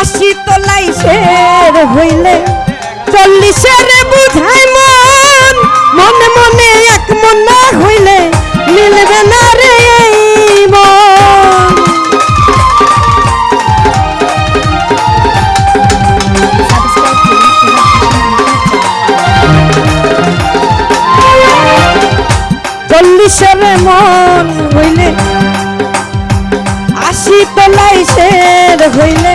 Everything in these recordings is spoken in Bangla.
আশি তোলাই শের হইলে। চল্লিশের বুঝাই মন, মনে মনে এক মন হইলে মিলবে না রে চল্লিশের মন হইলে আশি তোলাই শের হইলে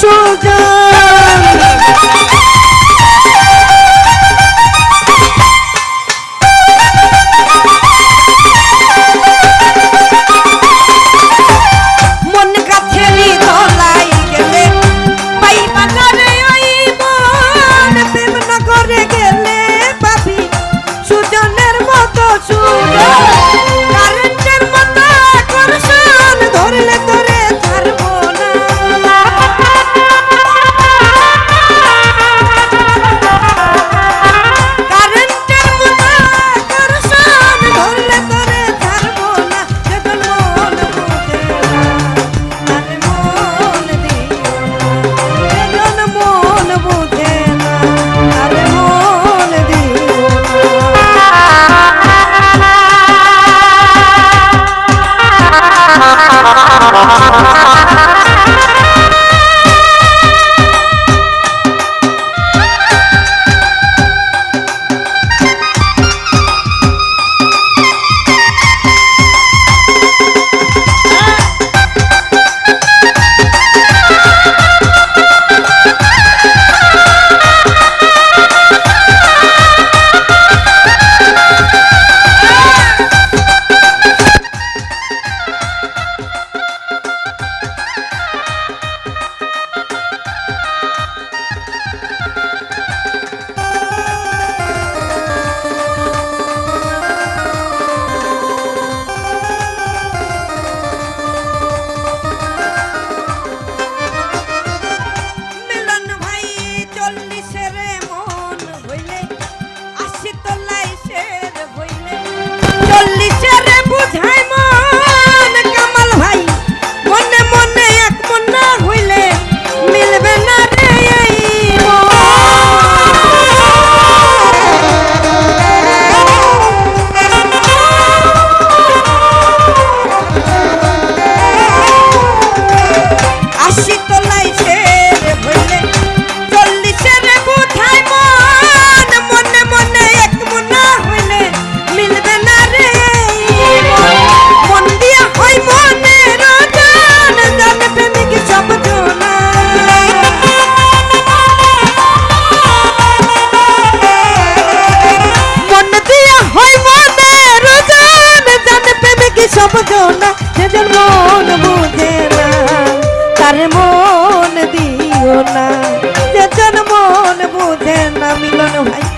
সোজা আর মন দিও না। যে মন বুঝে না মিলন ভাই।